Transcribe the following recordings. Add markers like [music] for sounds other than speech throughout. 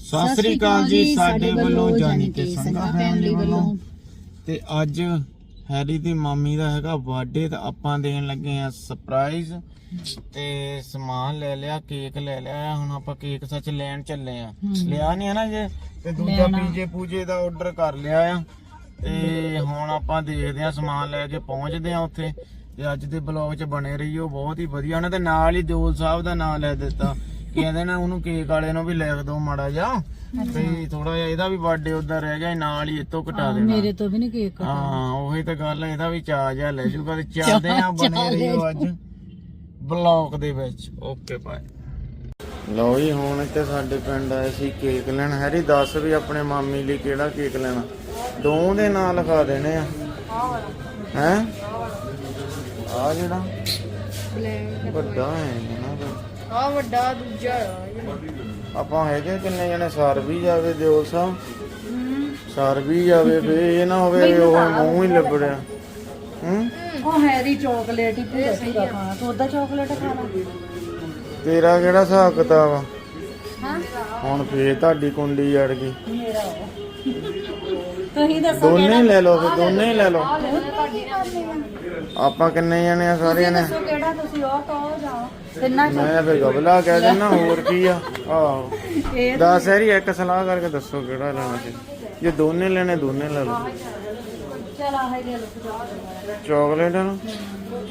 ਸਤਿ ਸ੍ਰੀ ਅਕਾਲ ਜੀ ਸਾਡੇ ਵੱਲੋਂ ਜਾਨੀ ਕਿ ਸੰਗਾ ਫੈਮਿਲੀ ਵੱਲੋਂ। ਤੇ ਅੱਜ ਹੈਰੀ ਦੀ ਮਾਮੀ ਦਾ ਹੈਗਾ ਬਰਥਡੇ ਤੇ ਆਪਾਂ ਦੇਣ ਲੱਗੇ ਆ ਸਰਪ੍ਰਾਈਜ਼ ਤੇ ਸਮਾਨ ਲੈ ਲਿਆ ਕੇਕ ਲੈ ਲਿਆ ਹੁਣ ਆਪਾਂ ਕੇਕ ਸੱਚ ਲੈਣ ਚੱਲੇ ਆ ਲਿਆ ਨਹੀਂ ਹੈ ਨਾ ਜੇ? ਤੇ ਦੂਜਾ ਪੀਜੇ ਪੂਜੇ ਦਾ ਆਰਡਰ ਕਰ ਲਿਆ ਆ। ਤੇ ਹੁਣ ਆਪਾਂ ਦੇਖਦੇ ਆ ਸਮਾਨ ਲੈ ਕੇ ਪਹੁੰਚਦੇ ਆ ਉੱਥੇ। ਤੇ ਅੱਜ ਦੇ ਬਲੌਗ 'ਚ ਬਣੇ ਰਹੀਓ ਬਹੁਤ ਹੀ ਵਧੀਆ। ਉਹਨੇ ਤੇ ਨਾਲ ਹੀ ਦਿਓਲ ਸਾਹਿਬ ਦਾ ਨਾਮ ਲੈ ਦਿੱਤਾ। ਕਹਿੰਦੇ ਨਾ ਉਹਨੂੰ ਕੇਕ ਵਾਲੇ ਨੂੰ ਵੀ ਲਿਖ ਦਿਓ ਮਾੜਾ ਜਿਹਾ। ਤੇ ਥੋੜਾ ਜਿਹਾ ਇਹਦਾ ਵੀ ਬਰਥਡੇ ਉਧਰ ਰਹਿ ਗਿਆ ਨਾਲ ਹੀ ਇਤੋਂ ਘਟਾ ਦੇਣਾ। ਮੇਰੇ ਤੋਂ ਵੀ ਨਹੀਂ ਕੇਕ ਹਾਂ ਉਹੀ ਤਾਂ ਗੱਲ ਹੈ ਇਹਦਾ ਵੀ ਚਾਹ ਜਿਹਾ ਲੈ ਜੂਗਾ ਤੇ ਚੱਲਦੇ ਆ ਬਣੇ ਰਹੀਓ ਅੱਜ। ਬਲੌਗ ਦੇ ਵਿੱਚ। ਓਕੇ ਬਾਏ ਲਓ ਜੀ ਹੁਣ ਇੱਥੇ ਸਾਡੇ ਪਿੰਡ ਆਏ ਸੀ ਕੇਕ ਲੈਣ। ਹੈਰੀ ਦੱਸ ਵੀ ਆਪਣੇ ਮਾਮੀ ਲਈ ਕਿਹੜਾ ਕੇਕ ਲੈਣਾ? ਦੋ ਦੇ ਨਾਂ ਲਿਖਾ ਦੇਣੇ ਆ। ਹੈ? ਆ ਜਿਹੜਾ ਵੱਡਾ ਹੈ। ਆ ਵੱਡਾ ਦੂਜਾ ਆਪਾਂ ਹੈਗੇ ਕਿੰਨੇ ਜਣੇ ਸਰ ਵੀ ਜਾਵੇ ਦਿਓ ਸਾਹਿਬ ਸਰ ਵੀ ਜਾਵੇ ਵੇ ਇਹ ਨਾ ਹੋਵੇ ਵੀ ਉਹ ਮੂੰਹ ਹੀ ਲੱਭੜਿਆ ਹੂੰ? ਉਹ ਹੈਰੀ ਚਾਕਲੇਟ ਹੀ ਪੂਰਾ ਪੂਰਾ ਖਾਣਾ ਤੂੰ ਉਹਦਾ ਚਾਕਲੇਟ ਖਾਣਾ। ਤੇਰਾ ਕਿਹੜਾ ਹਿਸਾਬ ਕਿਤਾਬ ਆ? ਹਾਂ। ਹੁਣ ਫੇਰ ਤੁਹਾਡੀ ਕੁੰਡੀ ਅੜ ਗਈ। ਮੇਰਾ ਉਹ। ਤੁਸੀਂ ਦੱਸੋ ਦੋਨੇ ਹੀ ਲੈ ਲਓ ਫਿਰ ਦੋਨੇ ਹੀ ਲੈ ਲਓ। ਆਪਾਂ ਕਿੰਨੇ ਜਣੇ ਆ ਸਾਰੇ ਜਣੇ ਦੱਸੋ ਕਿਹੜਾ ਤੁਸੀਂ ਉਹ ਕਹੋ ਜਾਓ। ਚੋਂ ਮੈਂ ਫਿਰ ਗਬਲਾ ਕਹਿ ਦਿੰਦਾ ਹੋਰ ਕੀ ਆ? ਆਹੋ। ਇਹ ਦੱਸ ਹੈਰੀ ਇੱਕ ਸਲਾਹ ਕਰਕੇ ਦੱਸੋ ਕਿਹੜਾ ਲੈਣਾ ਸੀ ਜੇ ਦੋਨੇ ਲੈਣੇ ਦੋਨੇ ਲੈ ਲਓ। ਚਲ ਆ ਹੈਗੇ ਲੋਕ ਚਾਕਲੇਟ ਨਾ?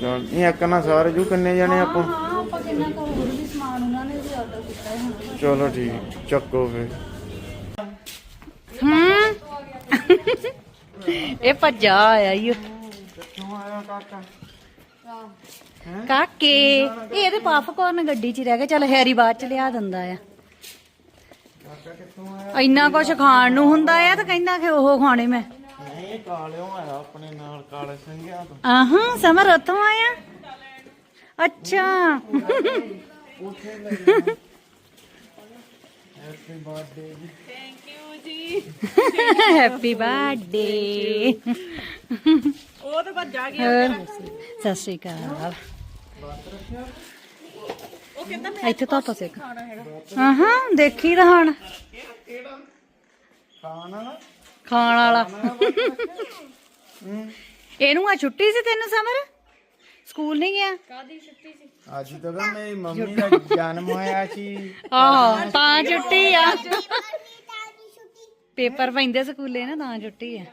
ਚਲ ਇਹ ਇੱਕ ਨਾ ਸਾਰੇ ਜੂ ਕਿੰਨੇ ਜਣੇ ਆਪਾਂ? ਹਾਂ ਆਪਾਂ ਕਿੰਨਾ ਕੁ ਹੋਰ ਵੀ ਸਮਾਨ ਉਹਨਾਂ ਨੇ ਵੀ ਆਰਡਰ ਕੀਤਾ ਹੈ ਹੁਣ। ਚਲੋ ਠੀਕ ਚੱਕੋ ਫਿਰ। ਹੂੰ? ਇਹ ਭੱਜਾ ਆਇਆ ਈ ਓ। ਕਿੱਥੋਂ ਆਇਆ ਕਾਕਾ ਕਾਕੇ ਇਹ ਪਾਪਕੌਰਨ ਗੱਡੀ 'ਚ ਹੀ ਰਹਿ ਗਏ ਚਲ ਹੈਰੀ ਬਾਅਦ ਚ ਲਿਆ ਦਿੰਦਾ ਆ। ਕਾਕਾ ਕਿੱਥੋਂ ਆਇਆ ਇੰਨਾ ਕੁਝ ਖਾਣ ਨੂੰ ਹੁੰਦਾ ਆ ਤਾਂ ਕਹਿੰਦਾ ਕਿ ਉਹ ਖਾਣੇ ਮੈਂ। ਨਹੀਂ ਕਾਲਿਓ ਆਇਆ ਆਪਣੇ ਨਾਲ ਕਾਲੇ ਸਿੰਘਿਆ ਤੋਂ। ਆਹਾਂ ਸਮਰ ਉੱਥੋਂ ਆਇਆ? ਅੱਛਾ। Happy birthday ji happy birthday ਉਹ ਤਾਂ ਭੱਜਾ ਗਿਆ ਸਤਿ ਸ਼੍ਰੀ ਅਕਾਲ। ਇੱਥੇ ਤਾਂ ਆਪਾਂ ਸਿੱਖ ਹਾਂ ਹਾਂ ਦੇਖੀ ਤਾਂ ਹੁਣ। ਖਾਣ ਵਾਲਾ? ਖਾਣ ਵਾਲਾ। ਇਹਨੂੰ ਆ ਛੁੱਟੀ ਸੀ ਤੈਨੂੰ ਸਮਰ? ਸਕੂਲ ਨਹੀਂ ਗਿਆ? ਅੱਜ ਤਾਂ ਨਾ ਮੇਰੀ ਮੰਮੀ ਦਾ ਜਨਮ ਹੋਇਆ ਸੀ। ਆਹੋ ਤਾਂ ਛੁੱਟੀ ਆ। ਪੇਪਰ ਪੈਂਦੇ ਸਕੂਲੇ ਨਾ ਤਾਂ ਛੁੱਟੀ ਆ।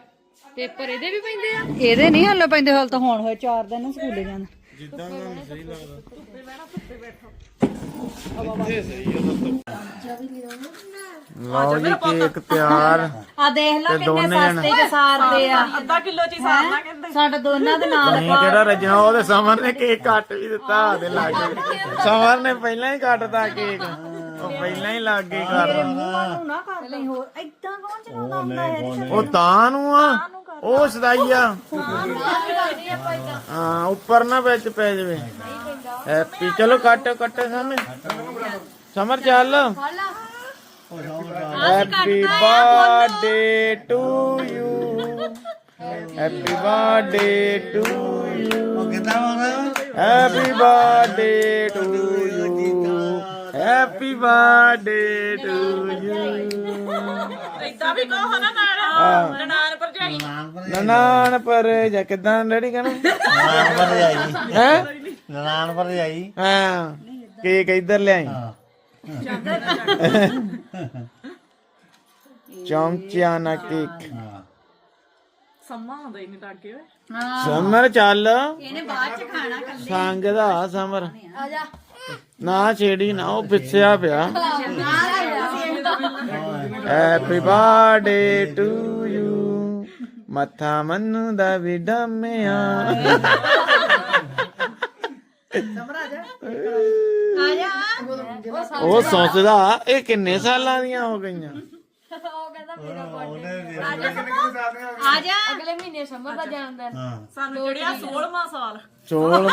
ਪੇਪਰ ਇਹਦੇ ਵੀ ਪੈਂਦੇ ਆ? ਇਹਦੇ ਨਹੀਂ ਹੱਲੇ ਪੈਂਦੇ ਹਾਲ ਤਾਂ ਹੁਣ ਹੋਏ 4 ਦਿਨ ਸਕੂਲੇ ਜਾਣਾ। ਜਿੱਦਾਂ ਤੁਹਾਨੂੰ ਸਹੀ ਲੱਗਦਾ। ਲਓ ਜੀ ਕੇਕ ਤਿਆਰ। ਆ ਦੇਖ ਲੈ ਤੇ ਦੋਨੇ ਕਿੰਨੇ ਸਸਤੇ ਕੇ ਸਾਰਦੇ ਆ। ਅੱਧਾ ਕਿਲੋ ਚ ਹੀ ਸਾਰਨਾ ਕਹਿੰਦੇ। ਸਾਡਾ ਦੋਨਾਂ ਦੇ ਨਾਲ ਨਹੀਂ ਕਿਹੜਾ ਰਜਣਾ ਉਹਦੇ ਸਮਰ ਨੇ ਕੇਕ ਕੱਟ ਵੀ ਦਿੱਤਾ ਉਹਦੇ ਲਾਗੇ ਸਮਰ ਨੇ ਪਹਿਲਾਂ ਹੀ ਕੱਟਦਾ ਕੇਕ। ਉਹ ਪਹਿਲਾਂ ਹੀ ਲੱਗ ਗਈ ਕਰਨ ਨੂੰ ਨਾ ਕਰ ਲਈ ਹੋਰ ਏਦਾਂ ਕੌਣ ਚਲਾਉਂਦਾ ਹੁੰਦਾ ਹੈ ਉਹ ਤਾਂ ਨੂੰ ਆ ਉਹ ਸਦਾਈ ਆ। ਹਾਂ ਉੱਪਰ ਨਾ ਵਿੱਚ ਪੈ ਜਾਵੇ। ਹੈਪੀ ਚਲੋ ਕੱਟ ਕੱਟ ਸਮਰ ਸਮਰ ਚੱਲ। Happy birthday to you happy birthday to you happy birthday to you happy birthday to you ਏਦਾਂ ਵੀ ਕਹੋ ਨਾ ਨਾਲ। ਨਨਾਣ ਭਰਜਾਈ। ਨਨਾਣ ਪਰ ਜਾ ਕਿਦਾਂ ਡੈਡੀ ਕਹਣਾ? ਨਾਨ ਪਰ ਜਾਈ ਹੈ? ਨਾਨ ਪਰ ਜਾਈ ਹਾਂ ਕੇਕ ਇੱਧਰ ਲਿਆਈ। [laughs] ਚਮਚਿਆਂ ਨਾਲ ਕੇਕ। ਸੰਮਾ ਹੁੰਦਾ ਹੀ ਨਹੀਂ ਲੱਗੇ ਓਏ। ਸਮਰ ਚੱਲ। ਇਹਨੇ ਬਾਅਦ ਚ ਖਾਣਾ ਸੰਗ ਦਾ ਸਮਰ। ਆ ਜਾ। ਨਾ ਛੇੜੀ ਨਾ ਉਹ ਪਿੱਛਿਆ ਪਿਆ। ਹੈਪੀ ਬਰਥਡੇ ਟੂ ਯੂ ਮੱਥਾ ਮੰਨੂ ਦਾ ਵੀ ਡੰਮਿਆ। ਆ ਜਾ ਉਹ ਸੋਚਦਾ ਇਹ ਕਿੰਨੇ ਸਾਲਾਂ ਦੀਆਂ ਹੋ ਗਈਆਂ? ਆ ਜਾ ਅਗਲੇ ਮਹੀਨੇ ਸਮਰ ਦਾ ਜਨਮ ਦਿਨ ਸਾਨੂੰ 16ਵਾਂ ਸਾਲ। ਚੋਲ ਮਾ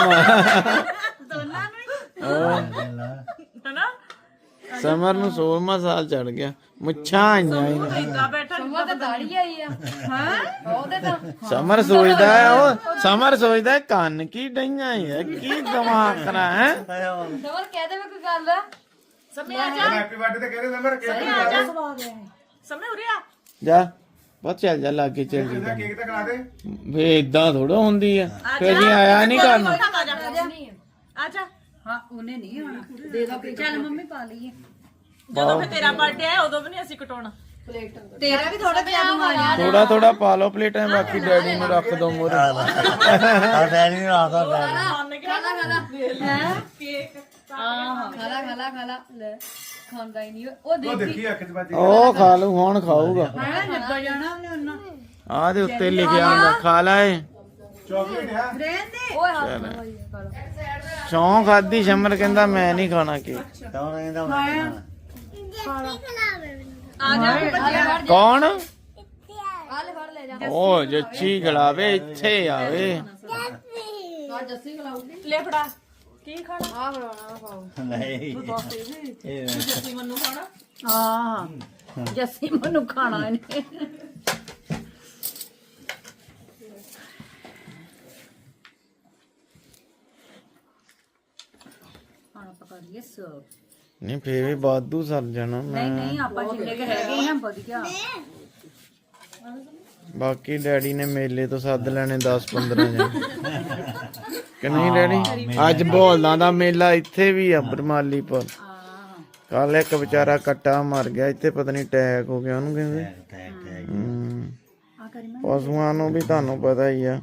ਦੋਨਾਂ ਨੂੰ ਹੈਨਾ? ਸਮਰ ਨੂੰ 16ਵਾਂ ਸਾਲ ਚੜ ਗਿਆ। ਮੁੱਛਾਂ ਆਈਆਂ ਹੀ ਨਹੀਂ। ਏਦਾਂ ਬੈਠਾ ਉਹ ਦਾੜੀ ਆਈ ਆ। ਹਾਂ? ਉਹਦੇ ਤਾਂ ਸਮਰ ਸੋਚਦਾ ਹੈ ਉਹ ਸਮਰ ਸੋਚਦਾ ਹੈ, ਕੰਨ ਕੀ ਡਈਆਂ ਹੈ ਕੀ ਦਿਮਾਗ ਕਰਾ ਹੈ ਦਵਰ ਕਹਿ ਦੇਵੇ ਕੋਈ ਗੱਲ। ਸਮੇਂ ਆ ਜਾ। ਹੈਪੀ ਬਰਥਡੇ ਤੇ ਕਹਿੰਦੇ ਨੰਬਰ ਕੇਕ ਸਮੇਂ ਉਰੇ ਆ। ਜਾ ਬਸ ਚੱਲ ਜਾ ਲਾਗੇ ਚੱਲ ਜੀ ਦਾ ਕੇਕ ਤਾਂ ਖਾ ਦੇ। ਵੇ ਇਦਾਂ ਥੋੜਾ ਹੁੰਦੀ ਆ ਫੇਰ ਜੀ ਆਇਆ ਨਹੀਂ ਕਰਨਾ। ਆ ਜਾ। ਆ ਜਾ। ਹਾਂ ਉਹਨੇ ਨਹੀਂ ਆਉਣਾ। ਦੇ ਦੋ ਚੱਲ ਮੰਮੀ ਪਾ ਲਈਏ। ਜਦੋਂ ਫਿਰ ਤੇਰਾ ਬਰਥਡੇ ਆਇਆ ਉਦੋਂ ਵੀ ਨਹੀਂ ਅਸੀਂ ਕਟਾਉਣਾ। ਤੇਰਾ ਵੀ ਥੋੜਾ ਜਿਹਾ ਆ ਥੋੜਾ ਥੋੜਾ ਪਾ ਲਓ ਪਲੇਟਾਂ ਬਾਕੀ ਡੈਡੀ ਨੂੰ ਰੱਖ ਦੋ ਮੂਰੇ ਆ ਡੈਡੀ ਨੂੰ ਡੈਡੀ ਹਾਂ? ਖਾਲਾ ਖਾਲਾ ਖਾਲਾ। ਲੈ ਖਾਂਦਾ ਹੀ ਨਹੀਂ। ਉਹ ਦੇਖੀ। ਉਹ ਖਾ ਲੂ ਹੁਣ ਖਾਊਗਾ। ਹਾਂ ਨਿੱਬਾ ਜਾਣਾ ਉਹਨੇ ਉਹਨਾਂ। ਆ ਦੇ ਉੱਤੇ ਲਿਖਿਆ ਹੁੰਦਾ ਖਾ ਲੈ। ਚਾਕਲੇਟ ਹੈ? ਰਹਿਣ ਦੇ? ਓਏ ਹੱਥ ਸੌਂ ਖਾਦੀ ਸ਼ਮਰ ਕਹਿੰਦਾ ਮੈਂ ਨਹੀਂ ਖਾਣਾ ਕੀ ਕੌਣ ਕਹਿੰਦਾ ਮੈਂ ਨਹੀਂ ਖਾਣਾ। ਆ ਜਾ ਕੌਣ? ਉਹ ਜੱਚੀ ਖਿਲਾਵੇ ਇੱਥੇ ਆਵੇ। ਲੈ ਫੜਾ। ਕੀ ਖਾਣਾ? ਨਹੀਂ। ਇਹ ਅਸੀਂ ਮੰਨੂ ਖਾਣਾ? ਹਾਂ। ਜੱਸੀ ਮਨੂੰ ਖਾਣਾ ਇਹਨੇ। ਖਾਣਾ ਪਕਾ ਲਈਏ ਸਰਵ ਨਹੀਂ ਫੇਰ ਵੀ ਬਾਦੂ ਸਰ ਜਾਣਾ ਮੈਂ। ਨਹੀਂ ਨਹੀਂ ਆਪਾਂ ਜਿੰਨੇ ਕੇ ਹੈਗੇ ਆ ਵਧੀਆ। ਬਾਕੀ ਡੈਡੀ ਨੇ ਮੇਲੇ ਤੋਂ ਸੱਦ ਲੈਣੇ 10 15 ਜਣੇ। ਕਿ ਨਹੀਂ ਡੈਡੀ? ਅੱਜ ਬੋਲਦਾਂ ਦਾ ਮੇਲਾ ਇੱਥੇ ਵੀ ਆ ਬਰਮਾਲੀ ਪਰ ਕੱਲ ਇੱਕ ਵਿਚਾਰਾ ਕੱਟਾ ਮਰ ਗਿਆ ਇੱਥੇ ਪਤਾ ਨਹੀਂ ਅਟੈਕ ਹੋ ਗਿਆ ਉਹਨੂੰ ਕਹਿੰਦੇ। ਟੈਕ ਟੈਕ ਹਮ, ਆ ਕਰੀ ਮੈਂ। ਪਸ਼ੂਆਂ ਨੂੰ ਵੀ ਤੁਹਾਨੂੰ ਪਤਾ ਹੀ ਆ।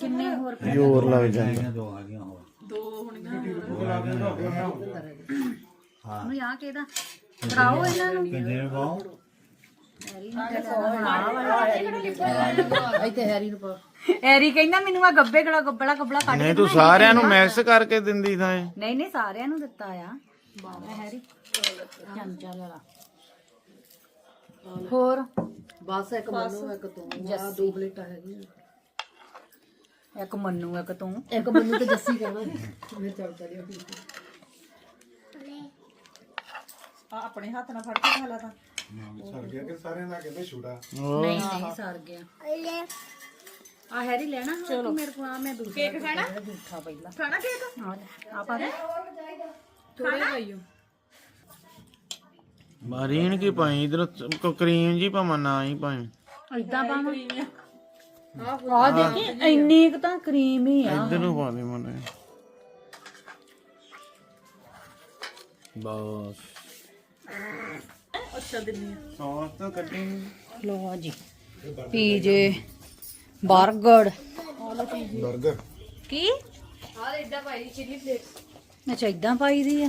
ਕਿੰਨੇ ਹੋਰ ਜ਼ੋਰ ਲੱਗ ਜਾਂਦਾ। ਦੋ ਆ ਗਈਆਂ ਹੋਰ ਨੂੰ ਆ। ਕਿਹਦਾ ਕਰਾਓ ਇਹਨਾਂ ਨੂੰ। ਕਿੰਨੇ ਨੂੰ ਪਾਉ ਐਰੀ ਕਹਿੰਦਾ ਮੈਨੂੰ ਆ ਗੱਬੇ ਗਲਾ ਗੱਬੜਾ ਗੱਬੜਾ ਕੱਢ ਨਹੀਂ ਤੂੰ ਸਾਰਿਆਂ ਨੂੰ ਮਿਕਸ ਕਰਕੇ ਦਿੰਦੀ ਤਾਂ ਇਹ। ਨਹੀਂ ਨਹੀਂ ਸਾਰਿਆਂ ਨੂੰ ਦਿੱਤਾ ਆ। ਹੈਰੀ। ਚਮਚਾ ਲੈ ਲਾ ਹੋਰ? ਬਸ ਇੱਕ ਮੰਨੂ ਇੱਕ ਤੂੰ। ਆ ਦੋ ਪਲੇਟਾਂ ਹੈਗੀਆਂ। ਇੱਕ ਮੰਨੂ ਇੱਕ ਤੂੰ। ਇੱਕ ਮੰਨੂ ਤੇ ਜੱਸੀ ਕਹਿਣਾ ਮੇਰੇ ਚੱਲ ਚਲਿਆ ਆ ਆਪਣੇ ਹੱਥ ਨਾਲ ਫੜ ਕੇ ਖਾ ਲਾ ਤਾਂ। ਸਰ ਗਿਆ ਕਿ ਸਾਰਿਆਂ ਦਾ ਕਹਿੰਦੇ ਛੋਟਾ? ਨਹੀਂ ਨਹੀਂ ਸਰ ਗਿਆ। ਆ ਹੈਰੀ ਲੈਣਾ ਚਲੋ। ਮੇਰੇ ਕੋਲ ਆ ਮੈਂ ਦੂਸਰਾ ਕੇਕ ਖਾਣਾ? ਪਹਿਲਾਂ। ਖਾਣਾ ਕੇਕ? ਆ ਲੈ, ਆ ਪਾ ਦੇ। ਮਾਰੀਨ ਕੀ ਪਾਈ? ਇਧਰ ਕਰੀਮ ਜੀ ਭਾਵੇਂ ਨਾ ਹੀ ਪਾਈ। ਇਦਾਂ ਪਾਵਾਂ। ਆ ਦੇਖੀ ਇੰਨੀ ਕੁ ਤਾਂ ਕਰੀਮ ਹੀ ਆ। ਇਧਰ ਨੂੰ ਪਾ ਦੇ ਮਨੇ। ਬਸ। ਅੱਛਾ ਦਿੰਨੀ ਆ। ਸੌਸ ਤਾਂ ਕੱਢੀ ਲੋ ਜੀ ਪੀਜੇ 버ਗਰ ਬਰਗਰ? ਕੀ? ਅੱਛਾ ਇਦਾਂ ਪਾਈ ਦੀ ਆ?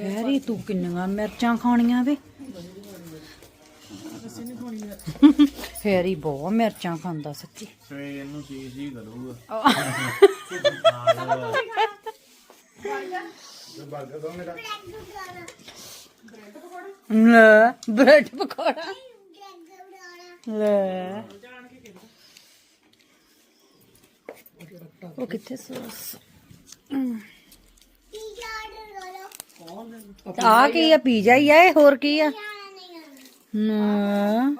ਹੈਰੀ ਤੂੰ ਕਿੰਨੀਆਂ ਮਿਰਚਾਂ ਖਾਣੀਆਂ ਵੇ? ਹੈਰੀ ਬਹੁਤ ਮਿਰਚਾਂ ਖਾਂਦਾ ਸੱਚੀ। ਸਵੇਰ ਨੂੰ ਚੀਜ਼ ਹੀ ਕਰੂਗਾ। ਲੈ ਬ੍ਰੈਡ ਪਕੌੜਾ। ਲੈ। ਉਹ ਕਿੱਥੇ ਸੌਸ? ਆ ਕੀ ਆ ਪੀਜ਼ਾ ਹੀ ਆ ਇਹ ਹੋਰ ਕੀ ਆ? ਨਾ।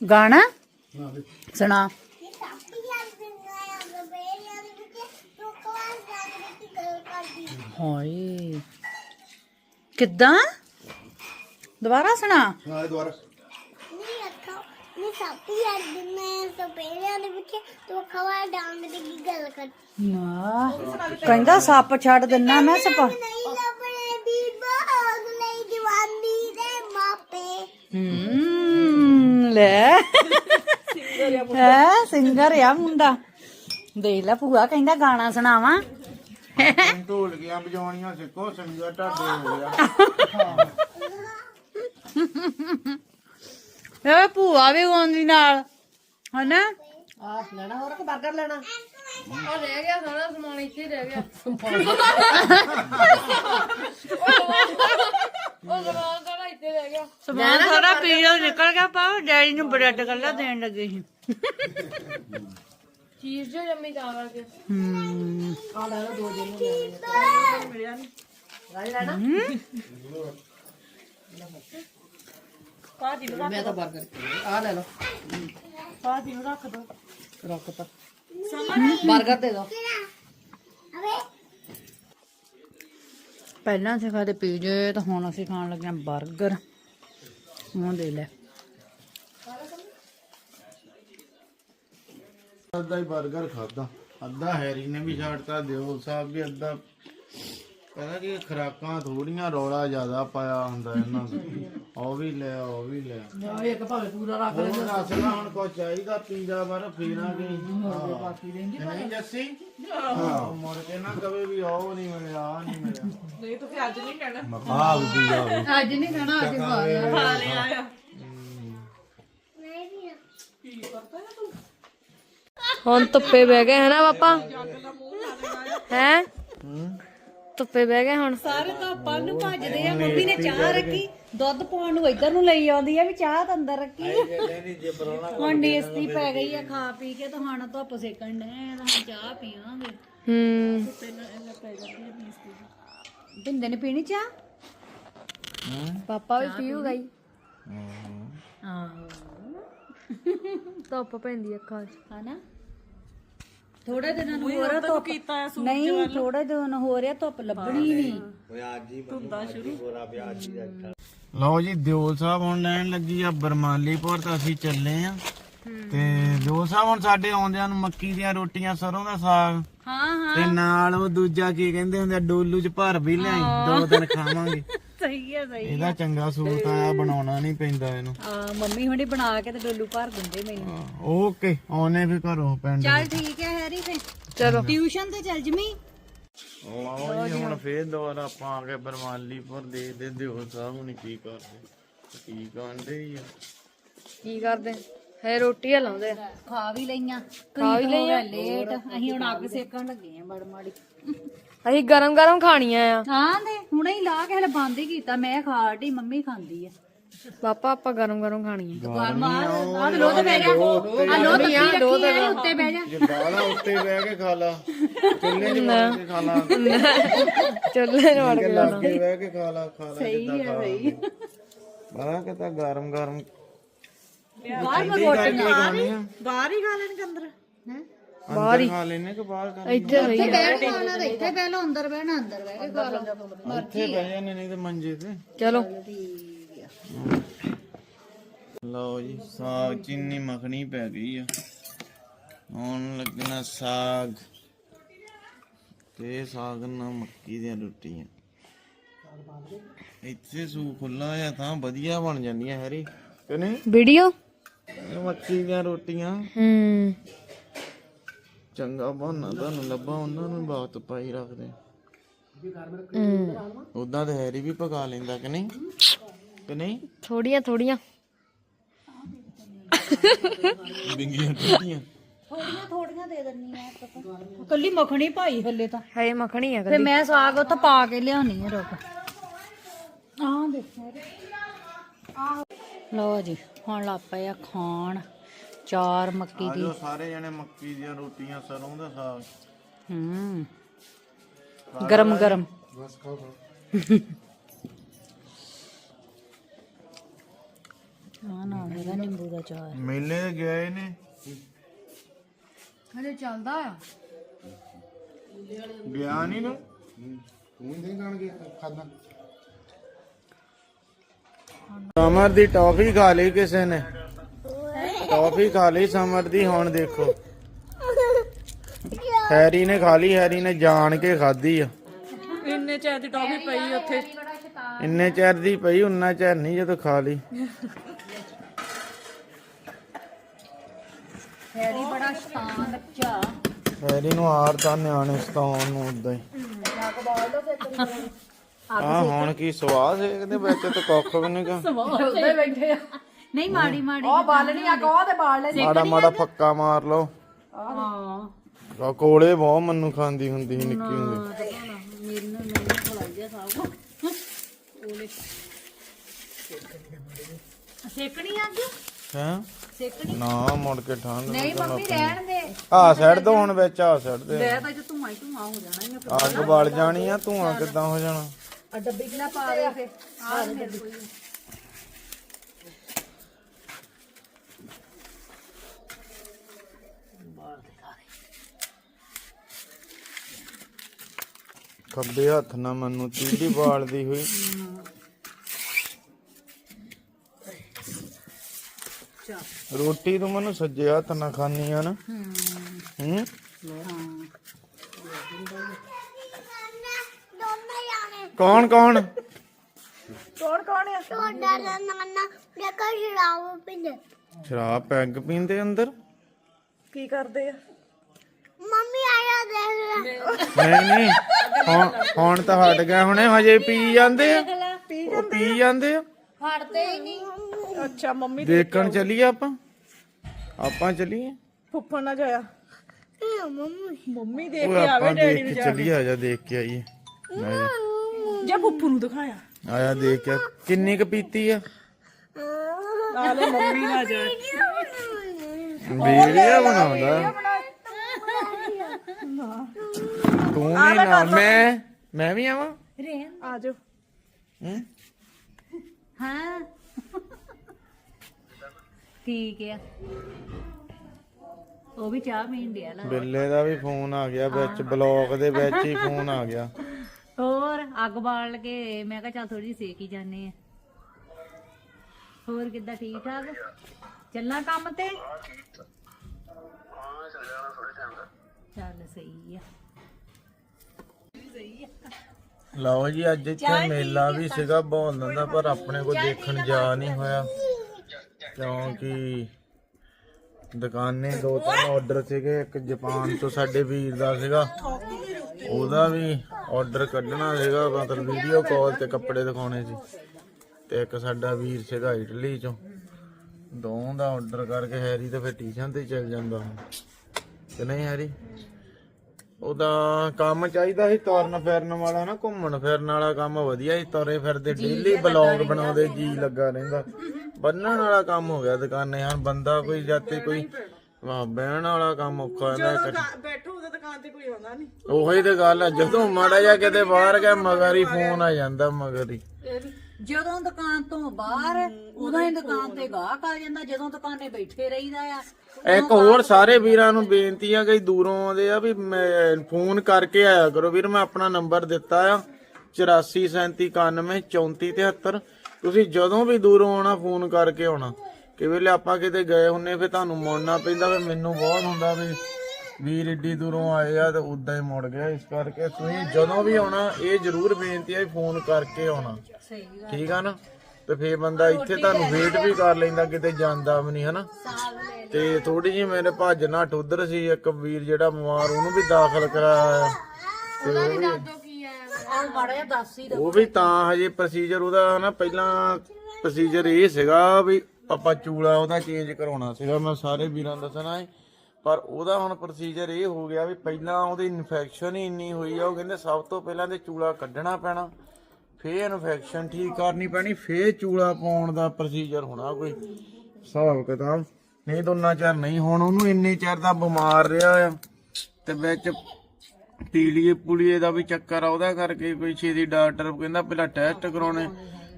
ਗਾਣਾ? ਸੁਣਾ। ਹਾਏ। ਕਿੱਦਾਂ? ਦੁਬਾਰਾ ਸੁਣਾ। ਹਾਂ ਦੁਬਾਰਾ। ਨਹੀਂ ਰੱਖੋ ਨਹੀਂ ਸਾਪੀ ਯਾਰ ਮੈਂ ਸਪੇਰਿਆਂ ਦੇ ਵਿੱਚ ਤੂੰ ਖਵਾ ਡਾਂਗ ਦੀ ਕੀ ਗੱਲ ਕਰ ਨਾ ਕਹਿੰਦਾ ਸੱਪ ਛੱਡ ਦਿੰਨਾ ਮੈਂ ਸੱਪ। ਨਹੀਂ ਲੱਭਣੇ ਦੇ ਮਾਪੇ ਹੂੰ ਲੈ ਹੈ ਸਿੰਗਰ ਆ ਮੁੰਡਾ ਦੇਖ ਲੈ ਭੂਆ ਕਹਿੰਦਾ ਗਾਣਾ ਸੁਣਾਵਾਂ ਢੋਲਕੀਆਂ ਵਜਾਉਣੀਆਂ ਸਿੱਖੋ ਸੰਗਾ ਢਾਡੇ ਹੋ ਗਿਆ ਇਹ ਭੂਆ ਵੀ ਗਾਉਂਦੀ ਨਾਲ ਹਨਾ ਸਮਾਨ ਸਾਰਾ ਪੀਜ਼ਾ ਨਿਕਲ ਗਿਆ ਪਾ ਡੈਡੀ ਨੂੰ ਬ੍ਰੈਡ ਕੱਲਾ ਦੇਣ ਲੱਗੇ ਸੀ। ਚੀਜ਼ ਜੋ ਜੰਮੀ ਜਾਵਾ ਕੇ। ਹੂੰ। ਭਾਜੀ ਨੂੰ ਰੱਖ ਦੋ। ਆ ਲੈ ਲਓ। ਭਾਜੀ ਨੂੰ ਰੱਖ ਦੋ। ਰੱਖ ਤਾ। 버ਗਰ ਦੇ ਦੋ। ਅਵੇ ਪਹਿਲਾਂ ਅਸੀਂ ਖਾਦੇ ਪੀਜੇ, ਤਾਂ ਹੁਣ ਅਸੀਂ ਖਾਣ ਲੱਗੇ ਹਾਂ 버ਗਰ ਹੁਣ ਦੇ ਲੈ। ਅੱਧਾ ਹੀ 버ਗਰ ਖਾਦਾ ਅੱਧਾ ਹੈਰੀ ਨੇ ਵੀ ਛੱਡਤਾ ਦਿਓ ਸਾਹਿਬ ਵੀ ਅੱਧਾ ਕਹਿੰਦਾ ਕਿ ਖਰਾਕਾਂ ਥੋੜੀਆਂ ਰੌਲਾ ਜ਼ਿਆਦਾ ਪਾਇਆ ਹੁੰਦਾ ਇਹਨਾਂ ਦਾ ਉਹ ਵੀ ਲੈ ਉਹ ਵੀ ਲੈ। ਇੱਕ ਭਾਵੇਂ ਪੂਰਾ ਰੱਖ ਹੁਣ ਅਸਲਾ ਹੁਣ ਕੋ ਚਾਹੀਦਾ ਪੀਜ਼ਾ ਬਾਰ ਫੇਰਾਂਗੇ ਬਾਕੀ ਨਹੀਂ ਜੱਸੀ? ਹਾਂ ਮੁੜ ਕੇ ਨਾ ਕਵੇ ਵੀ ਉਹ ਨਹੀਂ ਮਿਲਿਆ ਆ ਨਹੀਂ ਮਿਲਿਆ। ਨਹੀਂ ਤੂੰ ਫਿਰ ਅੱਜ ਨਹੀਂ ਕਹਿਣਾ। ਆਹ ਵੀ ਆ ਵੀ ਅੱਜ ਨਹੀਂ ਖਾਣਾ ਅਸੀਂ ਖਾ ਲਿਆ ਖਾ ਲਿਆ ਆ। ਮੈਂ ਵੀ ਨਾ ਹੁਣ ਧੁੱਪੇ ਬਹਿ ਗਏ ਹਨਾ ਪਾਪਾ? ਹੈ। ਧੁੱਪੇ ਬਹਿ ਗਏ ਹੁਣ। ਸਾਰੇ ਤਾਂ ਪੰਨ ਭੱਜਦੇ ਆ ਮੰਮੀ ਨੇ ਚਾਹ ਰੱਖੀ ਦੁੱਧ ਪਾਉਣ ਨੂੰ ਇੱਧਰ ਨੂੰ ਲਈ ਆਉਂਦੀ ਆ ਵੀ ਚਾਹ ਤਾਂ ਅੰਦਰ ਰੱਖੀ। ਆ ਹੁਣ ਨੇਸਤੀ ਪੈ ਗਈ ਆ ਖਾ ਪੀ ਕੇ ਤਾਂ ਹੁਣ ਧੁੱਪ ਸੇਕਣ ਦੇ ਤਾਂ ਹੁਣ ਚਾਹ ਪੀਵਾਂਗੇ। ਹੂੰ। ਬਿੰਦੇ ਨੇ ਪੀਣੀ ਚਾਹ? ਪਾਪਾ ਵੀ ਪੀਊਗਾ ਹੀ। ਆਹੋ। ਧੁੱਪ ਪੈਂਦੀ ਅੱਖਾਂ 'ਚ। ਹਨਾ? ਥੋੜੇ ਦਿਨਾਂ ਨੂੰ ਹੋ ਰਿਹਾ ਧੁੱਪ। ਕੀਤਾ ਆ ਨਹੀਂ ਥੋੜੇ ਦਿਨ ਹੋ ਰਿਹਾ ਧੁੱਪ ਲੱਭਣੀ ਨਹੀਂ। ਅੱਜ ਹੀ ਸ਼ੁਰੂ। ਹੀ ਰੱਖਾ ਲਓ ਜੀ ਦਿਓਲ ਸਾਹਿਬ ਹੁਣ ਲੈਣ ਲੱਗੀ ਆ ਬਰਮਾਲੀਪੁਰ ਤਾਂ ਅਸੀਂ ਚੱਲੇ ਆ। ਤੇ ਦਿਓਲ ਸਾਹਿਬ ਹੁਣ ਸਾਡੇ ਆਉਂਦਿਆਂ ਨੂੰ ਮੱਕੀ ਦੀਆਂ ਰੋਟੀਆਂ ਸਰੋਂ ਦਾ ਸਾਗ। ਹਾਂ ਹਾਂ। ਤੇ ਨਾਲ ਉਹ ਦੂਜਾ ਕੀ ਕਹਿੰਦੇ ਹੁੰਦੇ ਆ, ਡੋਲੂ ਚ ਭਰ ਵੀ ਲਿਆਈ ਦੋ ਦਿਨ ਖਾਵਾਂਗੇ। ਸਹੀ ਹੈ ਸਹੀ ਇਹਦਾ ਚੰਗਾ ਸੂਤ ਆ ਬਣਾਉਣਾ ਨਹੀਂ ਪੈਂਦਾ ਇਹਨੂੰ। ਆ ਮੰਮੀ ਹੁਣੀ ਬਣਾ ਕੇ ਤੇ ਡੋਲੂ ਭਰ ਦਿੰਦੇ ਮੈਨੂੰ। ਓਕੇ ਆਉਨੇ ਵੀ ਘਰੋਂ ਪਿੰਡ ਚੱਲ ਠੀਕ ਹੈ ਹੈਰੀ ਫੇ ਚਲੋ। ਟਿਊਸ਼ਨ ਤੇ ਚੱਲ ਜਮੀ। ਲਓ ਜੀ ਹੁਣ ਫੇਰ ਦੁਬਾਰਾ ਆਪਾਂ ਆ ਗਏ ਬਰਮਾਲੀਪੁਰ ਦੇ ਦੇ ਦਿਓ ਸਾਹਿਬ ਹੁਣੀ ਕੀ ਕਰਦੇ? ਕੀ ਕਰਦੇ ਹੀ ਆ? ਕੀ ਕਰਦੇ? ਹੈ ਰੋਟੀ ਹਲਾਉਂਦੇ ਆ। ਖਾ ਵੀ ਲਈਆਂ। ਖਾ ਵੀ ਲਈਆਂ। ਲੇਟ। ਅਸੀਂ ਹੁਣ ਅੱਗ ਸੇਕਣ ਲੱਗੇ ਆ ਬੜ ਮਾੜੀ ਅਸੀਂ ਗਰਮ ਗਰਮ ਖਾਣੀਆਂ ਆ। ਹਾਂ ਹੁਣੇ ਹੀ ਲਾ ਕੇ ਹਲੇ ਬੰਦ ਹੀ ਕੀਤਾ ਮੈਂ ਖਾ ਢੀ ਮੰਮੀ ਖਾਂਦੀ ਆ। ਪਾਪਾ ਆਪਾਂ ਗਰਮ ਗਰਮ ਖਾਣੀਆਂ। ਆ ਲੋ ਤੇ ਬਹਿ ਜਾ ਆ ਲੋ ਤੱਕੀ ਰੱਖੀ ਹੈ ਉੱਤੇ ਬਹਿ ਜਾ। ਜੇ ਬਾਲਾ ਉੱਤੇ ਬਹਿ ਕੇ ਖਾ ਲਾ ਚੁੱਲ੍ਹੇ 'ਚ ਬਹਿ ਕੇ ਖਾ ਲਾ। ਚੁੱਲ੍ਹੇ ਨੂੰ ਵੜ ਕੇ ਲੱਗੇ ਬਹਿ ਕੇ ਖਾ ਲਾ ਖਾ ਲਾ ਸਹੀ ਹੈ ਸਹੀ ਬੜਾ ਕਿਤਾ ਗਰਮ ਗਰਮ। ਬਾਹਰ ਮੈਂ ਕਰਕੇ ਖਾਣੀ ਆ। ਬਾਹਰ ਹੀ ਖਾ ਲੈਣਗੇ ਅੰਦਰ। ਬਾਹਰ ਹੀ। ਖਾ ਲੈਨੇ ਕਿ ਬਾਹਰ ਖਾਣੀ ਇੱਥੇ ਰਹੀ ਬੈਠ ਖਾਣਾ ਤੇ ਇੱਥੇ ਪਹਿਲਾਂ ਅੰਦਰ ਬਹਿਣਾ ਅੰਦਰ ਬਹਿ ਕੇ ਖਾ ਲਓ। ਇੱਥੇ ਬਹਿ ਜਾਂਦੇ ਨਹੀਂ ਤੇ ਮੰਜੇ ਤੇ। ਚਲੋ। ਲਓ ਜੀ ਸਾਗ ਚੀਨੀ ਮੱਖਣੀ ਪੈ ਗਈ ਆ। ਹੁਣ ਲੱਗਣਾ ਸਾਗ। ਤੇ ਸਾਗ ਨਾਲ ਮੱਕੀ ਦੀਆਂ ਰੋਟੀਆਂ। ਇੱਥੇ ਸੂ ਖੁੱਲਾ ਆ ਤਾਂ ਵਧੀਆ ਬਣ ਜਾਂਦੀਆਂ ਹੈਰੀ। ਕਿ ਨਹੀਂ? ਵੀਡੀਓ? ਮੱਕੀ ਦੀਆਂ ਰੋਟੀਆਂ। ਹੂੰ। ਚੰਗਾ ਬਹਾਨਾ ਤੁਹਾਨੂੰ ਲੱਭਾ ਉਹਨਾਂ ਨੂੰ ਬਾਤ ਪਾਈ ਰੱਖਦੇ। ਹੂੰ। ਉਦਾਂ ਤੇ ਹੈਰੀ ਵੀ ਪਕਾ ਲੈਂਦਾ ਕਿ ਨਹੀਂ? ਕਿ ਨਹੀਂ? ਥੋੜੀਆਂ ਥੋੜੀਆਂ। ਬਿੰਗੀਆਂ ਟੁੱਟੀਆਂ। ਥੋੜੀਆਂ ਥੋੜੀਆਂ ਦੇ ਦਿੰਨੀ ਆ ਕੱਲੀ ਮੱਖਣੀ ਭਾਈ ਹੱਲੇ ਤਾਂ। ਹੈ ਮੱਖਣੀ ਆ ਤੇ ਮੈਂ ਸਾਗ ਉੱਥੇ ਪਾ ਕੇ ਲਿਆਉਣੀ ਹੈ ਰੁਕ ਆਹ ਦੇਖੋ। ਲਓ ਜੀ ਹੁਣ ਲੱਗ ਪਏ ਆ ਖਾਣ। ਚਾਰ ਮੱਕੀ ਦੀ। ਆਜੋ ਸਾਰੇ ਜਣੇ ਮੱਕੀ ਦੀਆਂ ਰੋਟੀਆਂ ਸਰੋਂ ਦਾ ਸਾਗ। ਹੂੰ। ਗਰਮ ਗਰਮ। ਬਸ ਖਾਓ ਖਾਓ ਆ ਨਾ ਇਹਦਾ ਨਿੰਬੂ ਦਾ ਚਾਰ। ਮੇਲੇ ਤੇ ਗਏ ਨੇ। ਹਲੇ ਚੱਲਦਾ ਆ। ਗਿਆ ਨਹੀਂ ਨਾ ਤੂੰ? ਹੀ ਨਹੀਂ ਖਾਣਗੇ ਖਾਦਾ ਸਮਰ ਦੀ ਟੌਫੀ ਖਾ ਲਈ ਕਿਸੇ ਨੇ। ਟੌਫੀ ਖਾ ਲਈ ਸਮਰ ਦੀ ਹੁਣ ਦੇਖੋ। ਹੈਰੀ ਨੇ ਖਾ ਲਈ ਹੈਰੀ ਨੇ ਜਾਣ ਕੇ ਖਾਧੀ ਆ। ਇੰਨੇ ਚਿਰ ਦੀ ਟੌਫੀ ਪਈ ਉੱਥੇ। ਇੰਨੇ ਚਿਰ ਦੀ ਪਈ ਉਨਾ ਚਿਰ ਨਹੀਂ ਜਦੋਂ ਖਾ ਲਈ। ਹੈਰੀ ਬੜਾ ਸ਼ਤਾਨ ਬੱਚਾ ਹੈਰੀ ਨੂੰ ਆਰ ਤਾਂ ਨਿਆਣੇ ਸਤਾਉਣ ਨੂੰ ਉਦਾਂ ਹੀ। ਆ ਹੁਣ ਕੀ ਸਵਾਦ ਸੇਕਦੇ ਵਿੱਚ ਤੇ ਕੁੱਖ ਵੀ ਨਹੀਂ ਗਾ। ਨਹੀਂ ਮਾੜੀ ਮਾੜੀ ਉਹ ਬਾਲਣੀ ਆ ਕੋ ਤੇ ਬਾਲ ਲੈ ਮਾੜਾ ਮਾੜਾ ਫੱਕਾ ਮਾਰ ਲਓ। ਹਾਂ। ਆ ਕੋਲੇ ਬਹੁਤ ਮੰਨੂ ਖਾਂਦੀ ਹੁੰਦੀ ਸੀ ਨਿੱਕੀ ਹੁੰਦੀ। ਮੇਰੇ ਨਾਲ ਮੈਨੂੰ ਖਲਾਈ ਜਾ ਸਾਗ ਉਹਲੇ ਸੇਕਣੀ ਅੱਗ ਹੈ? ਸੇਕਣੀ ਨਾ ਮੁੜ ਕੇ ਠੰਡ ਨਹੀਂ ਮੰਮੀ ਰਹਿਣ ਦੇ। ਆ ਸੈੱਟ ਦੋ ਹੁਣ ਵਿੱਚ ਆ ਸੈੱਟ ਦੇ। ਮੈਂ ਤਾਂ ਜੇ ਧੂਆਂ ਹੀ ਧੂਆਂ ਹੋ ਜਾਣਾ ਇਹਨੇ ਅੱਗ ਬਲ ਜਾਣੀ ਆ ਧੂਆਂ ਕਿੱਦਾਂ ਹੋ ਜਾਣਾ? ਆ ਡੱਬੀ ਕਿਲਾ ਪਾ ਦੇ ਫੇ? ਆ ਮੇਰੇ ਕੋਈ ਖੱਬੇ ਹੱਥ ਨਾਲ ਮੈਨੂੰ ਤੀਲੀ ਬਾਲਦੀ ਹੋਈ। ਰੋਟੀ ਤੂੰ ਮੈਨੂੰ ਸੱਜੇ ਹੱਥ ਨਾਲ ਖਾਣੀ ਆ ਨਾ। ਹੂੰ? ਕੌਣ ਕੌਣ? ਕੌਣ ਕੌਣ ਆ? ਤੁਹਾਡਾ ਨਾਨਾ ਦੇਖਾ ਸ਼ਰਾਬ ਪੀਂਦੇ। ਸ਼ਰਾਬ ਪੈਗ ਪੀਂਦੇ ਅੰਦਰ? ਕੀ ਕਰਦੇ ਆ? ਮੰਮੀ ਨਹੀਂ ਨਹੀਂ। ਹੁਣ ਹੁਣ ਤਾਂ ਹਟ ਗਏ ਹੁਣੇ ਹਜੇ ਪੀ ਜਾਂਦੇ ਆ। ਉਹ ਪੀ ਜਾਂਦੇ ਆ। ਹਟਦੇ ਹੀ ਨਹੀਂ। ਅੱਛਾ ਮੰਮੀ ਦੇਖਣ ਚੱਲੀਏ ਆਪਾਂ। ਆਪਾਂ ਚੱਲੀਏ। ਫੁੱਫੜ ਨਾ ਜਾਇਆ। ਇਹ ਮੰਮੀ ਮੰਮੀ ਦੇਖ ਉਹ ਕੇ ਆਵੇ ਆਪਾਂ ਡੈਡੀ ਦੇਖ ਨੂੰ ਕੇ। ਜਾ ਚੱਲੀਏ ਆ ਜਾ ਦੇਖ ਕੇ ਆਈਏ। ਆ ਜਾ। ਜਾਂ ਫੁੱਫੂ ਨੂੰ ਦਿਖਾਇਆ। ਆਇਆ ਦੇਖ ਕੇ ਕਿੰਨੀ ਕੁ ਪੀਤੀ ਆ? ਆ ਲੈ ਮੰਮੀ ਨਾ ਜਾ। ਵੀਡੀਓ ਬਣਾਉਂਦਾ। ਤੂੰ ਵੀ ਨਾ ਮੈਂ ਮੈਂ ਵੀ ਆਵਾਂ? ਆ ਜਾਓ। ਹੂੰ? ਹਾਂ। ਠੀਕ ਆ। ਉਹ ਵੀ ਚਾਹ ਪੀਣ ਡਿਆ ਲਾ। ਬਿੱਲੇ ਦਾ ਵੀ ਫੋਨ ਆ ਗਿਆ ਵਿੱਚ ਬਲੌਕ ਦੇ ਵਿੱਚ ਹੀ ਫੋਨ ਆ ਗਿਆ। ਹੋਰ ਅੱਗ ਬਾਲ ਕੇ ਮੈਂ ਕਿਹਾ ਚੱਲ ਥੋੜੀ ਸੇਕ ਹੀ ਜਾਂਦੇ ਆ। ਹੋਰ ਕਿੱਦਾਂ ਠੀਕ ਠਾਕ? ਚੱਲਾਂ ਕੰਮ ਤੇ? ਚੱਲ ਸਹੀ ਆ। ਲਓ ਜੀ ਅੱਜ ਇੱਥੇ ਮੇਲਾ ਵੀ ਸੀਗਾ ਬਹੁਤ ਦਾ ਪਰ ਆਪਣੇ ਕੋ ਦੇਖਣ ਜਾ ਨਹੀਂ ਹੋਇਆ। ਕਿਉਂਕਿ ਦੁਕਾਨੇ ਦੋ ਤਿੰਨ ਆਰਡਰ ਸੀਗੇ ਇੱਕ ਜਾਪਾਨ ਤੋਂ ਸਾਡੇ ਵੀਰ ਦਾ ਸੀਗਾ। ਉਹਦਾ ਵੀ ਆਰਡਰ ਕੱਢਣਾ ਸੀਗਾ ਮਤਲਬ ਵੀਡੀਓ ਕਾਲ ਤੇ ਕੱਪੜੇ ਦਿਖਾਉਣੇ ਸੀ। ਤੇ ਇੱਕ ਸਾਡਾ ਵੀਰ ਸੀਗਾ ਇਟਲੀ ਚੋਂ। ਦੋਵਾਂ ਦਾ ਆਰਡਰ ਕਰਕੇ ਹੈਰੀ ਤੇ ਫਿਰ ਟਿਊਸ਼ਨ ਤੇ ਚੱਲ ਜਾਂਦਾ। ਹੁਣ ਕਿ ਨਹੀਂ ਹੈਰੀ। ਉਹਦਾ ਕੰਮ ਚਾਹੀਦਾ ਸੀ ਤੁਰਨ ਫਿਰਨ ਵਾਲਾ ਨਾ ਘੁੰਮਣ ਫਿਰਨ ਵਾਲਾ ਕੰਮ ਵਧੀਆ ਸੀ ਤੁਰੇ ਫਿਰਦੇ ਡੇਲੀ ਬਲੌਗ ਬਣਾਉਂਦੇ ਜੀ ਲੱਗਾ ਰਹਿੰਦਾ। ਬੰਨਣ ਵਾਲਾ ਕੰਮ ਹੋ ਗਿਆ ਦੁਕਾਨੇ ਹਨ ਬੰਦਾ ਕੋਈ ਜਾਤੇ ਕੋਈ ਵਾਹ ਬਹਿਣ ਵਾਲਾ ਕੰਮ ਔਖਾ ਹੁੰਦਾ ਬੈਠੋ ਉਹਦੇ ਦੁਕਾਨ ਤੇ ਕੋਈ ਆਉਂਦਾ ਨਹੀਂ। ਉਹੀ ਤੇ ਗੱਲ ਆ ਜਦੋਂ ਮਾੜਾ ਜਿਹਾ ਕਿਤੇ ਬਾਹਰ ਗਿਆ ਮਗਰ ਹੀ ਫੋਨ ਆ ਜਾਂਦਾ ਮਗਰ ਹੀ। ਜਦੋਂ ਦੁਕਾਨ ਤੋਂ ਬਾਹਰ ਉਦੋਂ ਹੀ ਦੁਕਾਨ ਤੇ ਗਾਹਕ ਆ ਜਾਂਦਾ ਜਦੋਂ ਦੁਕਾਨੇ ਬੈਠੇ ਰਹੀਦਾ ਆ। ਇੱਕ ਹੋਰ ਸਾਰੇ ਵੀਰਾਂ ਨੂੰ ਬੇਨਤੀ ਆ ਕਿ ਦੂਰੋਂ ਆਉਂਦੇ ਆ ਵੀ ਮੈਂ ਫੋਨ ਕਰਕੇ ਆਇਆ ਕਰੋ। ਵੀਰ ਮੈਂ ਆਪਣਾ ਨੰਬਰ ਦਿੱਤਾ ਆ 8437913473 ਤੁਸੀਂ ਜਦੋਂ ਵੀ ਦੂਰੋਂ ਆਉਣਾ ਫੋਨ ਕਰਕੇ ਆਉਣਾ। ਕਿ ਵੇਲੇ ਆਪਾਂ ਕਿਤੇ ਗਏ ਹੁੰਨੇ ਫਿਰ ਤੁਹਾਨੂੰ ਮੁੜਨਾ ਪੈਂਦਾ ਫਿਰ ਮੈਨੂੰ ਬਹੁਤ ਹੁੰਦਾ ਵੀ ਵੀਰ ਏਡੀ ਦੂਰੋਂ ਆਏ ਆ ਤੇ ਉਦਾਂ ਹੀ ਮੁੜ ਗਿਆ। ਇਸ ਕਰਕੇ ਤੁਸੀਂ ਜਦੋਂ ਵੀ ਆਉਣਾ ਇਹ ਜ਼ਰੂਰ ਬੇਨਤੀ ਹੈ ਫੋਨ ਕਰਕੇ ਆਉਣਾ। ਠੀਕ ਆ ਨਾ? ਤੇ ਫੇਰ ਬੰਦਾ ਇੱਥੇ ਤੁਹਾਨੂੰ ਵੇਟ ਵੀ ਕਰ ਲੈਂਦਾ ਕਿਤੇ ਜਾਂਦਾ ਵੀ ਨਹੀਂ ਹਨਾ? ਤੇ ਥੋੜੀ ਜਿਹੀ ਮੇਰੇ ਭੱਜ ਨੱਠ ਉਧਰ ਸੀ ਇੱਕ ਵੀਰ ਜਿਹੜਾ ਬਿਮਾਰ ਉਹਨੂੰ ਵੀ ਦਾਖਲ ਕਰਾਇਆ ਤੇ ਉਹ ਵੀ ਆਹ ਮਾੜਾ ਜਿਹਾ ਦੱਸ ਹੀ ਉਹ ਵੀ ਤਾਂ ਹਜੇ ਪ੍ਰੋਸੀਜਰ ਉਹਦਾ ਨਾ ਪਹਿਲਾਂ ਪ੍ਰੋਸੀਜਰ ਇਹ ਸੀਗਾ ਵੀ ਆਪਾਂ ਚੂਲਾ ਉਹਦਾ ਚੇਂਜ ਕਰਾਉਣਾ ਸੀਗਾ। ਮੈਂ ਸਾਰੇ ਵੀਰਾਂ ਦੱਸਣਾ ਹੈ ਪਰ ਉਹਦਾ ਹੁਣ ਪ੍ਰੋਸੀਜਰ ਇਹ ਹੋ ਗਿਆ ਵੀ ਪਹਿਲਾਂ ਉਹਦੀ ਇਨਫੈਕਸ਼ਨ ਹੀ ਇੰਨੀ ਹੋਈ ਆ, ਉਹ ਕਹਿੰਦੇ ਸਭ ਤੋਂ ਪਹਿਲਾਂ ਤੇ ਚੂਲਾ ਕੱਢਣਾ ਪੈਣਾ, ਫੇਰ ਇਨਫੈਕਸ਼ਨ ਠੀਕ ਕਰਨੀ ਪੈਣੀ, ਫੇਰ ਚੂਲਾ ਪਾਉਣ ਦਾ ਪ੍ਰੋਸੀਜਰ ਹੋਣਾ ਕੋਈ। ਹਿਸਾਬ ਕਿਤਾਬ, ਨਹੀਂ ਤਾਂ ਚਿਰ ਨਹੀਂ, ਹੁਣ ਉਹਨੂੰ ਇੰਨੇ ਚਿਰ ਦਾ ਬਿਮਾਰ ਰਿਹਾ ਆ, ਤੇ ਵਿੱਚ ਪੀਲੀਏ ਪੁਲੀਏ ਦਾ ਵੀ ਚੱਕਰ ਆ, ਉਹਦਾ ਕਰਕੇ ਕੋਈ ਛੇਤੀ ਡਾਕਟਰ ਕਹਿੰਦਾ ਪਹਿਲਾਂ ਟੈਸਟ ਕਰਾਉਣੇ,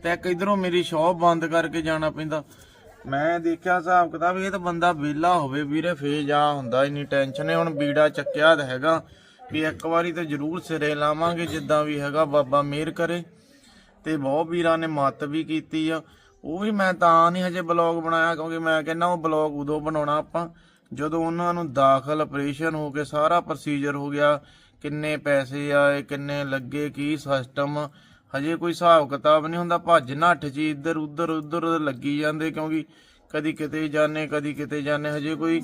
ਤੇ ਇੱਕ ਇਧਰੋਂ ਮੇਰੀ ਸ਼ਾਪ ਬੰਦ ਕਰਕੇ ਜਾਣਾ ਪੈਂਦਾ। ਮੈਂ ਦੇਖਿਆ ਹਿਸਾਬ ਕਿਤਾਬ, ਇਹ ਤਾਂ ਬੰਦਾ ਵਿਹਲਾ ਹੋਵੇ ਵੀਰੇ, ਫੇਰ ਜਾ ਹੁੰਦਾ ਇੰਨੀ ਟੈਨਸ਼ਨ ਹੈ ਹੁਣ ਬੀੜਾ ਚੱਕਿਆ ਤਾਂ ਹੈਗਾ ਵੀ ਇੱਕ ਵਾਰੀ ਤਾਂ ਜ਼ਰੂਰ ਸਿਰੇ ਲਾਵਾਂਗੇ, ਜਿੱਦਾਂ ਵੀ ਹੈਗਾ, ਬਾਬਾ ਮਿਹਰ ਕਰੇ। ਤੇ ਬਹੁਤ ਵੀਰਾਂ ਨੇ ਮੱਤ ਵੀ ਕੀਤੀ ਆ। ਉਹ ਵੀ ਮੈਂ ਤਾਂ ਨਹੀਂ ਹਜੇ ਬਲੌਗ ਬਣਾਇਆ, ਕਿਉਂਕਿ ਮੈਂ ਕਹਿੰਦਾ ਉਹ ਬਲੌਗ ਉਦੋਂ ਬਣਾਉਣਾ ਆਪਾਂ, ਜਦੋਂ ਉਹਨਾਂ ਨੂੰ ਦਾਖਲ ਆਪਰੇਸ਼ਨ ਹੋ ਕੇ ਸਾਰਾ ਪ੍ਰੋਸੀਜਰ ਹੋ ਗਿਆ, ਕਿੰਨੇ ਪੈਸੇ ਆਏ, ਕਿੰਨੇ ਲੱਗੇ, ਕੀ ਸਿਸਟਮ ਹਜੇ ਕੋਈ ਹਿਸਾਬ ਕਿਤਾਬ ਨਹੀਂ ਹੁੰਦਾ, ਭੱਜ ਨੱਠ ਜੀ, ਇੱਧਰ, ਉੱਧਰ ਉੱਧਰ ਲੱਗੀ ਜਾਂਦੇ, ਕਿਉਂਕਿ ਕਦੀ ਕਿਤੇ ਜਾਣੇ ਕਦੀ ਕਿਤੇ ਜਾਣੇ ਹਜੇ ਕੋਈ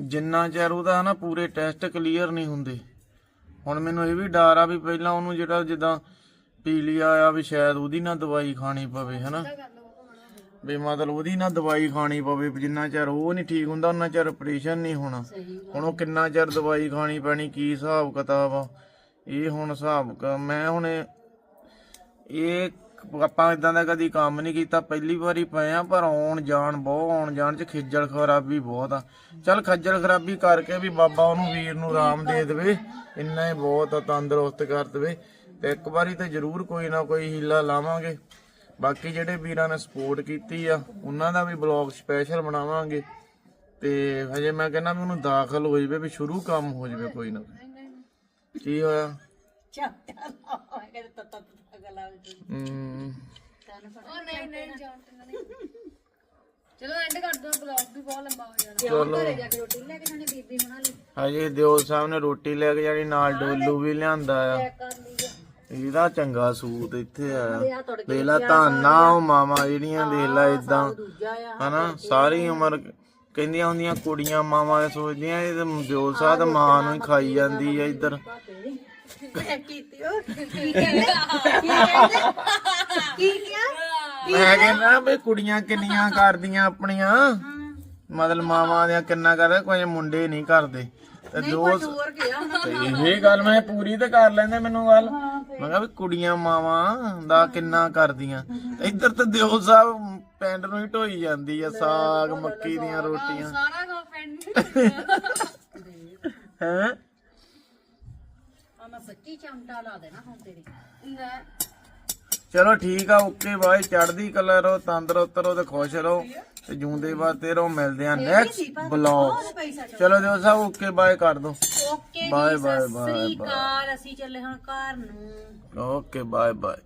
ਜਿੰਨਾ ਚਿਰ ਉਹਦਾ ਨਾ ਪੂਰੇ ਟੈਸਟ ਕਲੀਅਰ ਨਹੀਂ ਹੁੰਦੇ। ਹੁਣ ਮੈਨੂੰ ਇਹ ਵੀ ਡਰ ਆ ਵੀ ਪਹਿਲਾਂ ਉਹਨੂੰ ਜਿਹੜਾ ਜਿੱਦਾਂ ਪੀਲੀਆ ਆ ਵੀ ਸ਼ਾਇਦ ਉਹਦੀ ਨਾ ਦਵਾਈ ਖਾਣੀ ਪਵੇ, ਹਨਾ। ਵੀ ਮਤਲਬ ਉਹਦੀ ਨਾ ਦਵਾਈ ਖਾਣੀ ਪਵੇ ਜਿੰਨਾ ਚਿਰ ਉਹ ਨਹੀਂ ਠੀਕ ਹੁੰਦਾ, ਉਹਨਾਂ ਚਿਰ ਆਪਰੇਸ਼ਨ ਨਹੀਂ ਹੋਣਾ। ਹੁਣ ਉਹ ਕਿੰਨਾ ਚਿਰ ਦਵਾਈ ਖਾਣੀ ਪੈਣੀ, ਕੀ ਹਿਸਾਬ ਕਿਤਾਬ ਆ। ਇਹ ਹੁਣ ਹਿਸਾਬ ਕ- ਮੈਂ ਹੁਣ ਇਹ- ਆਪਾਂ ਇਦਾਂ ਦਾ ਕਦੀ ਕੰਮ ਨਹੀਂ ਕੀਤਾ ਪਹਿਲੀ ਵਾਰੀ ਪਏ ਆ ਪਰ ਆਉਣ ਜਾਣ ਬਹੁਤ ਆਉਣ ਜਾਣ ਚ ਖਿੱਜਲ ਖਰਾਬੀ ਬਹੁਤ ਆ। ਚੱਲ ਖੱਜਲ ਖਰਾਬੀ ਕਰਕੇ ਵੀ ਬਾਬਾ ਉਹਨੂੰ ਵੀਰ ਨੂੰ ਆਰਾਮ ਦੇ ਦੇਵੇ ਇੰਨਾ ਹੀ ਬਹੁਤ ਆ ਤੰਦਰੁਸਤ ਕਰ ਦੇਵੇ। ਤੇ ਇੱਕ ਵਾਰੀ ਤੇ ਜ਼ਰੂਰ ਕੋਈ ਨਾ ਕੋਈ ਹੀਲਾ ਲਾਵਾਂਗੇ। ਬਾਕੀ ਜਿਹੜੇ ਵੀਰਾਂ ਨੇ ਸਪੋਰਟ ਕੀਤੀ ਆ ਉਹਨਾਂ ਦਾ ਵੀ ਬਲੌਗ ਸਪੈਸ਼ਲ ਬਣਾਵਾਂਗੇ। ਤੇ ਹਜੇ ਮੈਂ ਕਹਿੰਦਾ ਵੀ ਉਹਨੂੰ ਦਾਖਲ ਹੋ ਜਾਵੇ ਵੀ ਸ਼ੁਰੂ ਕੰਮ ਹੋ ਜਾਵੇ ਕੋਈ ਨਾ ਕੀ ਹੋਇਆ? ਚਾਚਾ ਨਾ ਕਹਿੰਦੇ ਤੱਤਾ ਤੱਤਾ ਗਲਾ ਵਿੱਚ ਹਮ, ਉਹ ਨਹੀਂ ਨਹੀਂ ਜਾਣ ਚਲੋ ਐਂਡ ਕਰ ਦੋ ਬਲੌਗ ਵੀ ਬਹੁਤ ਲੰਬਾ ਹੋ ਜਾਣਾ ਚਲੋ ਘਰੇ ਜਾ ਕੇ ਰੋਟੀ ਲੈ ਕੇ ਜਾਣੀ ਬੀਬੀ ਹੁਣਾਂ ਲਈ ਹਜੇ ਦਿਓਲ ਸਾਹਿਬ ਨੇ ਰੋਟੀ ਲੈ ਕੇ ਜਾਣੀ ਨਾਲ ਡੋਲੂ ਵੀ ਲਿਆਂਦਾ ਆ ਚੈੱਕ ਕਰ ਲਈ ਆ। ਇਹਦਾ ਚੰਗਾ ਸੂਟ ਇੱਥੇ ਆ ਆ ਤੁੜ ਦੇਖ ਲਾ ਧਾਨਾ ਉਹ ਮਾਮਾ ਜਿਹੜੀਆਂ ਦੇਖ ਲਾ ਇਦਾਂ ਦੂਜਾ ਆ ਹਨਾ ਸਾਰੀ ਉਮਰ ਕਹਿੰਦੀਆਂ ਹੁੰਦੀਆਂ ਕੁੜੀਆਂ ਮਾਵਾਂ ਸੋਚਦੀਆਂ ਇਹ ਤਾਂ ਦਿਓਲ ਸਾਹਿਬ ਤਾਂ ਮਾਂ ਨੂੰ ਹੀ ਖਾਈ ਜਾਂਦੀ ਆ ਇੱਧਰ ਕੀਤੀ ਉਹ ਕੀ ਕਹਿੰਦੇ? ਕੀ ਕਹਿੰਦੇ ਕੀ ਕਿਹਾ ਮੈਂ ਕਹਿੰਦਾ ਵੀ ਕੁੜੀਆਂ ਕਿੰਨੀਆਂ ਕਰਦੀਆਂ ਆਪਣੀਆਂ? ਮਤਲਬ ਮਾਵਾਂ ਦੀਆਂ ਕਿੰਨਾ ਕਰਦੇ ਕੋਈ ਮੁੰਡੇ ਨਹੀਂ ਕਰਦੇ। ਤੇ ਤੇ ਇਹ ਗੱਲ ਮੈਂ ਪੂਰੀ ਤੇ ਕਰ ਲੈਂਦੇ ਮੈਨੂੰ ਗੱਲ। ਮੈਂ ਕਿਹਾ ਵੀ ਕੁੜੀਆਂ ਮਾਵਾਂ ਦਾ ਕਿੰਨਾ ਕਰਦੀਆਂ। ਇੱਧਰ ਤੇ ਦਿਓ ਸਾਹਿਬ ਪਿੰਡ ਨੂੰ ਹੀ ਢੋਈ ਜਾਂਦੀ ਆ ਸਾਗ ਮੱਕੀ ਦੀਆਂ ਰੋਟੀਆਂ। ਸਾਰਾ ਕੋ ਪੈਂਡ ਹੈ? ਸੱਚੀ ਚਮਟਾ ਲਾ ਦੇਣਾ ਹੁਣ ਤੇਰੀ। ਚਲੋ ਠੀਕ ਆ ਓਕੇ ਬਾਏ ਚੜ੍ਹਦੀ ਕਲਾ ਰਹੋ ਤੰਦਰੁਸਤ ਰਹੋ ਤੇ ਖੁਸ਼ ਰਹੋ ਤੇ ਜੂੰਦੇ ਵਾਸਤੇ ਰਹੋ ਮਿਲਦੇ ਆ ਨੈਕਸਟ ਬਲੌਗ ਚਲੋ ਦਿਓ ਸਾਹਿਬ ਓਕੇ ਬਾਏ ਕਰ ਦੋ ਓਕੇ Bye, ਜੀ bye, ਸਤਿ ਸ੍ਰੀ. ਅਕਾਲ ਅਸੀਂ ਚੱਲੇ ਹੁਣ ਘਰ ਨੂੰ। Okay bye bye.